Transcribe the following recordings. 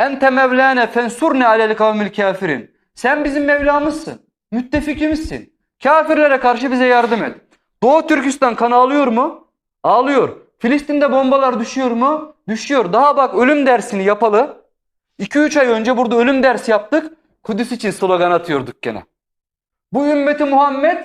Ente mevlane fensurne alel kavmil kafirin. Sen bizim Mevlamızsın. Müttefikimizsin. Kafirlere karşı bize yardım et. Doğu Türkistan kan ağlıyor mu? Ağlıyor. Filistin'de bombalar düşüyor mu? Düşüyor. Daha bak ölüm dersini yapalı. 2-3 ay önce burada ölüm dersi yaptık. Kudüs için slogan atıyorduk gene. Bu ümmeti Muhammed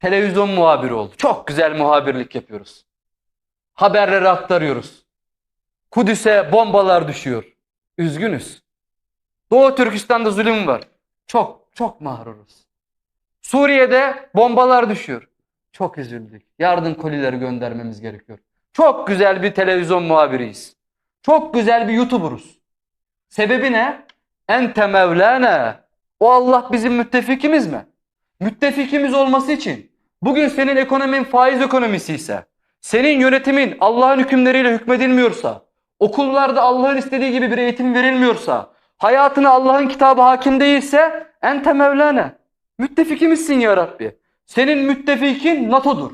televizyon muhabiri oldu. Çok güzel muhabirlik yapıyoruz. Haberleri aktarıyoruz. Kudüs'e bombalar düşüyor. Üzgünüz. Doğu Türkistan'da zulüm var. Çok çok mahruruz. Suriye'de bombalar düşüyor. Çok üzüldük. Yardım kolileri göndermemiz gerekiyor. Çok güzel bir televizyon muhabiriyiz. Çok güzel bir YouTuber'uz. Sebebi ne? Ente mevlana. O Allah bizim müttefikimiz mi? Müttefikimiz olması için bugün senin ekonomin faiz ekonomisi ise, senin yönetimin Allah'ın hükümleriyle hükmedilmiyorsa, okullarda Allah'ın istediği gibi bir eğitim verilmiyorsa, hayatına Allah'ın kitabı hakim değilse ente mevlana. Müttefikimizsin ya Rabbi. Senin müttefikin NATO'dur.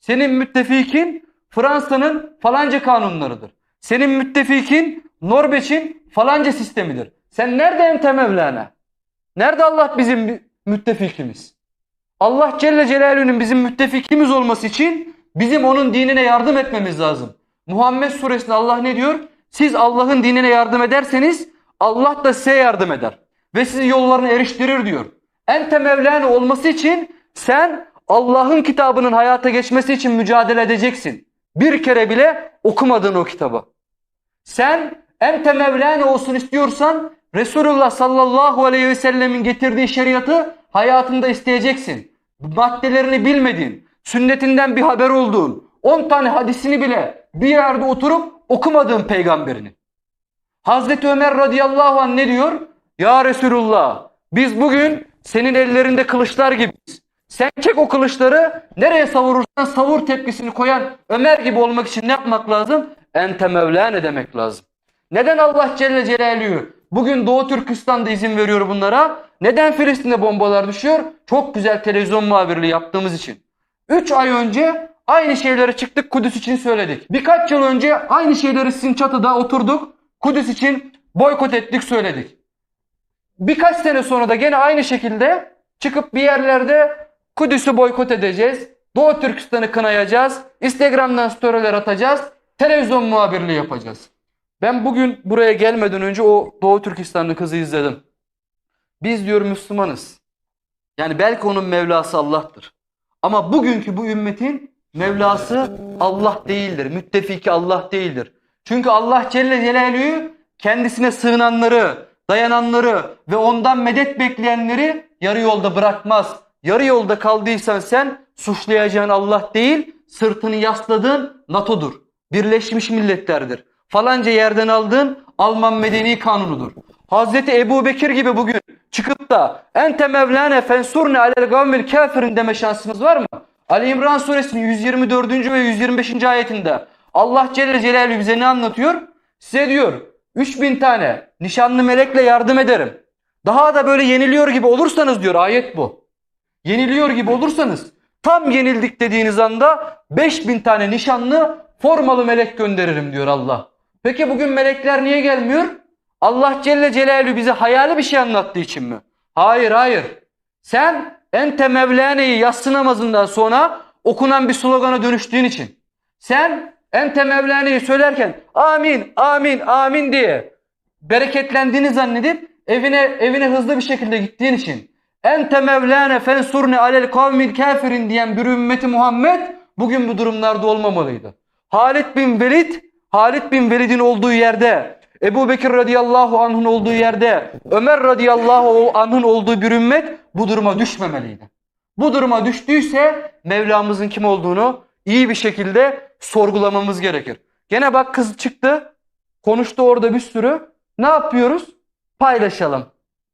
Senin müttefikin Fransa'nın falanca kanunlarıdır. Senin müttefikin Norveç'in falanca sistemidir. Sen nerede ente mevlana? Nerede Allah bizim müttefikimiz? Allah Celle Celaluhu'nun bizim müttefikimiz olması için bizim onun dinine yardım etmemiz lazım. Muhammed suresinde Allah ne diyor? Siz Allah'ın dinine yardım ederseniz Allah da size yardım eder. Ve sizi yollarına eriştirir diyor. Ente Mevlana olması için sen Allah'ın kitabının hayata geçmesi için mücadele edeceksin. Bir kere bile okumadın o kitabı. Sen ente Mevlana olsun istiyorsan Resulullah sallallahu aleyhi ve sellemin getirdiği şeriatı hayatında isteyeceksin. Maddelerini bilmediğin, sünnetinden bir haber olduğun, 10 tane hadisini bile bir yerde oturup okumadığın peygamberini. Hazreti Ömer radıyallahu anh ne diyor? Ya Resulullah biz bugün senin ellerinde kılıçlar gibiyiz. Sen çek o kılıçları nereye savurursan savur tepkisini koyan Ömer gibi olmak için ne yapmak lazım? Ente Mevlane demek lazım. Neden Allah Celle Celaluhu bugün Doğu Türkistan'da izin veriyor bunlara? Neden Filistin'de bombalar düşüyor? Çok güzel televizyon muhabirliği yaptığımız için. 3 ay önce aynı şeyleri çıktık Kudüs için söyledik. Birkaç yıl önce aynı şeyleri sizin çatıda oturduk. Kudüs için boykot ettik söyledik. Birkaç sene sonra da gene aynı şekilde çıkıp bir yerlerde Kudüs'ü boykot edeceğiz. Doğu Türkistan'ı kınayacağız. Instagram'dan storyler atacağız. Televizyon muhabirliği yapacağız. Ben bugün buraya gelmeden önce o Doğu Türkistanlı kızı izledim. Biz diyor Müslümanız. Yani belki onun Mevlası Allah'tır. Ama bugünkü bu ümmetin Mevlası Allah değildir. Müttefiki Allah değildir. Çünkü Allah Celle Celaluhu kendisine sığınanları, dayananları ve ondan medet bekleyenleri yarı yolda bırakmaz. Yarı yolda kaldıysan sen suçlayacağın Allah değil, sırtını yasladığın NATO'dur. Birleşmiş Milletler'dir. Falanca yerden aldığın Alman Medeni Kanunu'dur. Hazreti Ebu Bekir gibi bugün çıkıp da ente mevlane fensurne alel gavmil kafirin deme şansınız var mı? Ali İmran suresinin 124. ve 125. ayetinde Allah Celle Celaluhu bize ne anlatıyor? Size diyor 3000 tane nişanlı melekle yardım ederim. Daha da böyle yeniliyor gibi olursanız diyor ayet bu. Yeniliyor gibi olursanız tam yenildik dediğiniz anda 5000 tane nişanlı formalı melek gönderirim diyor Allah. Peki bugün melekler niye gelmiyor? Allah Celle Celaluhu bize hayali bir şey anlattığı için mi? Hayır hayır. Sen ente mevlaneyi yatsı namazından sonra okunan bir slogana dönüştüğün için. Sen ente mevlaneyi söylerken amin amin amin diye bereketlendiğini zannedip evine evine hızlı bir şekilde gittiğin için. Ente mevlane fensurne alel kavmil kafirin diyen bir ümmeti Muhammed bugün bu durumlarda olmamalıydı. Halid bin Velid, Halid bin Velid'in olduğu yerde, Ebu Bekir radıyallahu anh'ın olduğu yerde, Ömer radıyallahu anh'ın olduğu bir ümmet bu duruma düşmemeliydi. Bu duruma düştüyse Mevlamızın kim olduğunu iyi bir şekilde sorgulamamız gerekir. Gene bak kız çıktı, konuştu orada bir sürü. Ne yapıyoruz? Paylaşalım.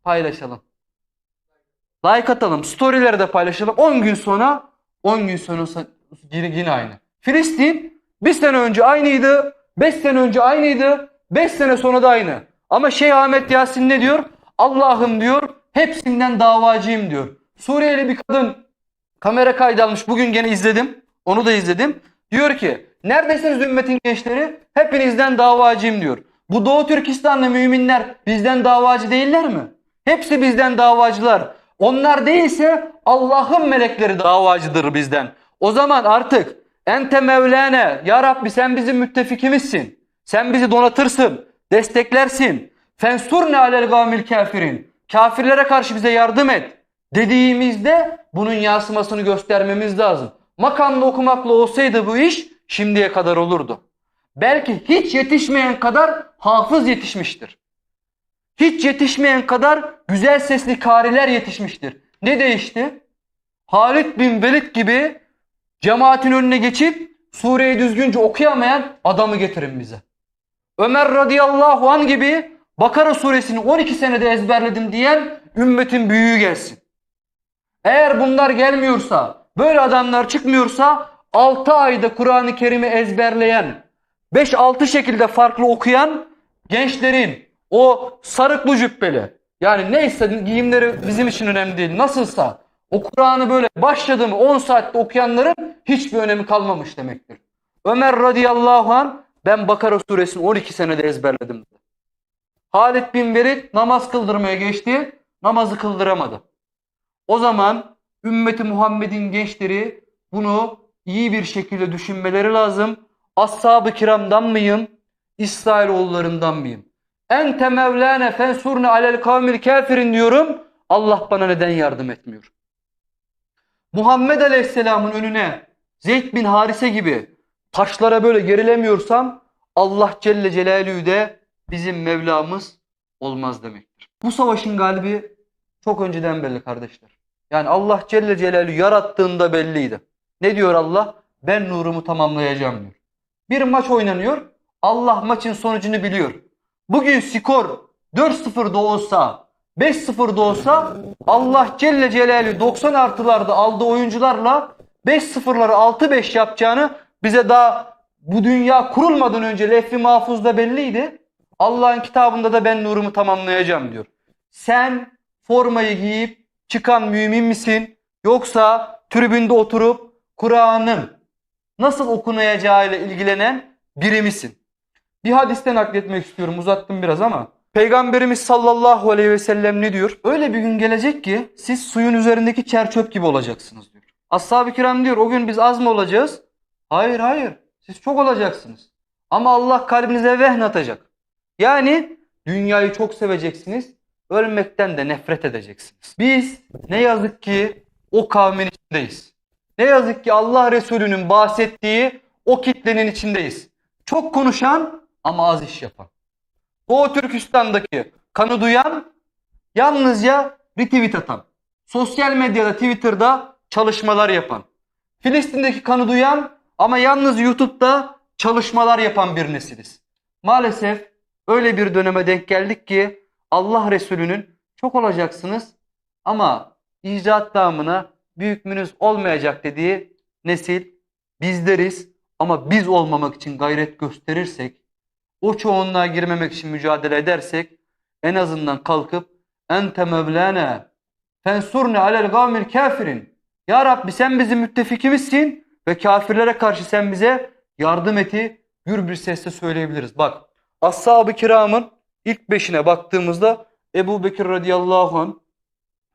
Paylaşalım. Like atalım. Storyleri de paylaşalım. 10 gün sonra 10 gün sonra yine, aynı. Filistin bir sene önce aynıydı. 5 sene önce aynıydı. 5 sene sonra da aynı. Ama Şeyh Ahmet Yasin ne diyor? Allah'ım diyor hepsinden davacıyım diyor. Suriyeli bir kadın kamera kaydı. Bugün gene izledim. Onu da izledim. Diyor ki neredesiniz ümmetin gençleri? Hepinizden davacıyım diyor. Bu Doğu Türkistanlı müminler bizden davacı değiller mi? Hepsi bizden davacılar. Onlar değilse Allah'ın melekleri davacıdır bizden. O zaman artık ente mevlane ya Rabbi sen bizim müttefikimizsin. Sen bizi donatırsın, desteklersin. Fensurne alel gavmil kafirin. Kafirlere karşı bize yardım et. Dediğimizde bunun yansımasını göstermemiz lazım. Makamla okumakla olsaydı bu iş şimdiye kadar olurdu. Belki hiç yetişmeyen kadar hafız yetişmiştir. Hiç yetişmeyen kadar güzel sesli kariler yetişmiştir. Ne değişti? Halid bin Velid gibi cemaatin önüne geçip sureyi düzgünce okuyamayan adamı getirin bize. Ömer radıyallahu an gibi Bakara suresini 12 senede ezberledim diyen ümmetin büyüğü gelsin. Eğer bunlar gelmiyorsa, böyle adamlar çıkmıyorsa 6 ayda Kur'an-ı Kerim'i ezberleyen, 5-6 şekilde farklı okuyan gençlerin o sarıklı cübbeli yani neyse giyimleri bizim için önemli değil. Nasılsa o Kur'an'ı böyle başladı mı 10 saatte okuyanların hiçbir önemi kalmamış demektir. Ömer radıyallahu an ben Bakara suresini 12 senede ezberledim. dedi. Halid bin Velid namaz kıldırmaya geçti. Namazı kıldıramadı. O zaman ümmeti Muhammed'in gençleri bunu iyi bir şekilde düşünmeleri lazım. Ashab-ı kiramdan mıyım? İsrailoğullarından mıyım? Ente mevlane fensurne alel kavmil kafirin diyorum. Allah bana neden yardım etmiyor? Muhammed Aleyhisselam'ın önüne Zeyd bin Harise gibi taşlara böyle gerilemiyorsam Allah Celle Celaluhu de bizim Mevlamız olmaz demektir. Bu savaşın galibi çok önceden belli kardeşler. Yani Allah Celle Celaluhu yarattığında belliydi. Ne diyor Allah? Ben nurumu tamamlayacağım diyor. Bir maç oynanıyor. Allah maçın sonucunu biliyor. Bugün skor 4-0 da olsa 5-0 da olsa Allah Celle Celaluhu 90 artılarda aldığı oyuncularla 5-0'ları 6-5 yapacağını bize daha bu dünya kurulmadan önce lehvi mahfuzda belliydi. Allah'ın kitabında da ben nurumu tamamlayacağım diyor. Sen formayı giyip çıkan mümin misin? Yoksa tribünde oturup Kur'an'ın nasıl okunacağıyla ilgilenen biri misin? Bir hadisten nakletmek istiyorum uzattım biraz ama. Peygamberimiz sallallahu aleyhi ve sellem ne diyor? Öyle bir gün gelecek ki siz suyun üzerindeki çer çöp gibi olacaksınız diyor. Ashab-ı kiram diyor o gün biz az mı olacağız? Hayır hayır siz çok olacaksınız. Ama Allah kalbinize vehn atacak. Yani dünyayı çok seveceksiniz. Ölmekten de nefret edeceksiniz. Biz ne yazık ki o kavmin içindeyiz. Ne yazık ki Allah Resulü'nün bahsettiği o kitlenin içindeyiz. Çok konuşan ama az iş yapan. Doğu Türkistan'daki kanı duyan yalnızca retweet atan. Sosyal medyada Twitter'da çalışmalar yapan. Filistin'deki kanı duyan ama yalnız YouTube'da çalışmalar yapan bir nesiliz. Maalesef öyle bir döneme denk geldik ki Allah Resulü'nün çok olacaksınız ama icraat damına büyük münüz olmayacak dediği nesil bizleriz ama biz olmamak için gayret gösterirsek o çoğunluğa girmemek için mücadele edersek en azından kalkıp ente mevlana fensurne alel gavmil kafirin ya Rabbi sen bizim müttefikimizsin ve kafirlere karşı sen bize yardım eti gür bir sesle söyleyebiliriz. Bak ashab-ı kiramın ilk beşine baktığımızda Ebu Bekir radıyallahu anh,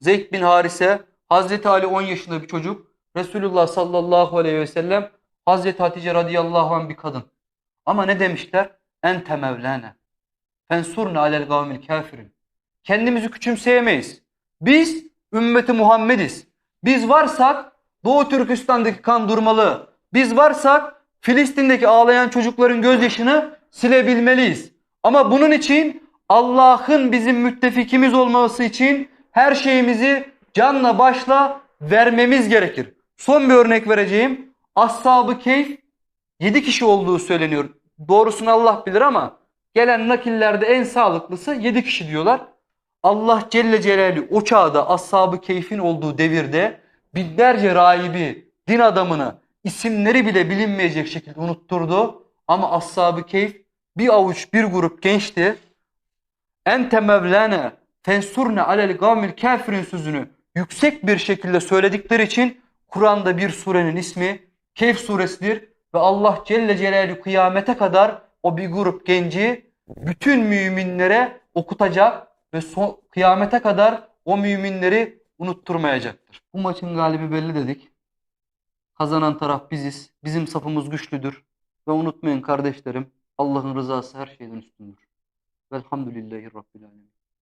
Zeyd bin Harise, Hazreti Ali 10 yaşında bir çocuk, Resulullah sallallahu aleyhi ve sellem, Hazreti Hatice radıyallahu anh bir kadın. Ama ne demişler? Ente mevlana. Fensurna alel gavmil kafirin. Kendimizi küçümseyemeyiz. Biz ümmeti Muhammediz. Biz varsak Doğu Türkistan'daki kan durmalı. Biz varsak Filistin'deki ağlayan çocukların gözyaşını silebilmeliyiz. Ama bunun için Allah'ın bizim müttefikimiz olması için her şeyimizi canla başla vermemiz gerekir. Son bir örnek vereceğim. Ashab-ı Keyf 7 kişi olduğu söyleniyor. Doğrusunu Allah bilir ama gelen nakillerde en sağlıklısı 7 kişi diyorlar. Allah Celle Celaluhu o çağda Ashab-ı Keyf'in olduğu devirde binlerce rahibi, din adamını isimleri bile bilinmeyecek şekilde unutturdu. Ama Ashab-ı Keyf bir avuç bir grup gençti. Ente mevlana fensurne alel gavmil kafirin sözünü yüksek bir şekilde söyledikleri için Kur'an'da bir surenin ismi Keyf suresidir ve Allah Celle Celaluhu kıyamete kadar o bir grup genci bütün müminlere okutacak ve son, kıyamete kadar o müminleri unutturmayacaktır. Bu maçın galibi belli dedik. Kazanan taraf biziz. Bizim safımız güçlüdür. Ve unutmayın kardeşlerim Allah'ın rızası her şeyden üstündür. Velhamdülillahi Rabbil Alemin.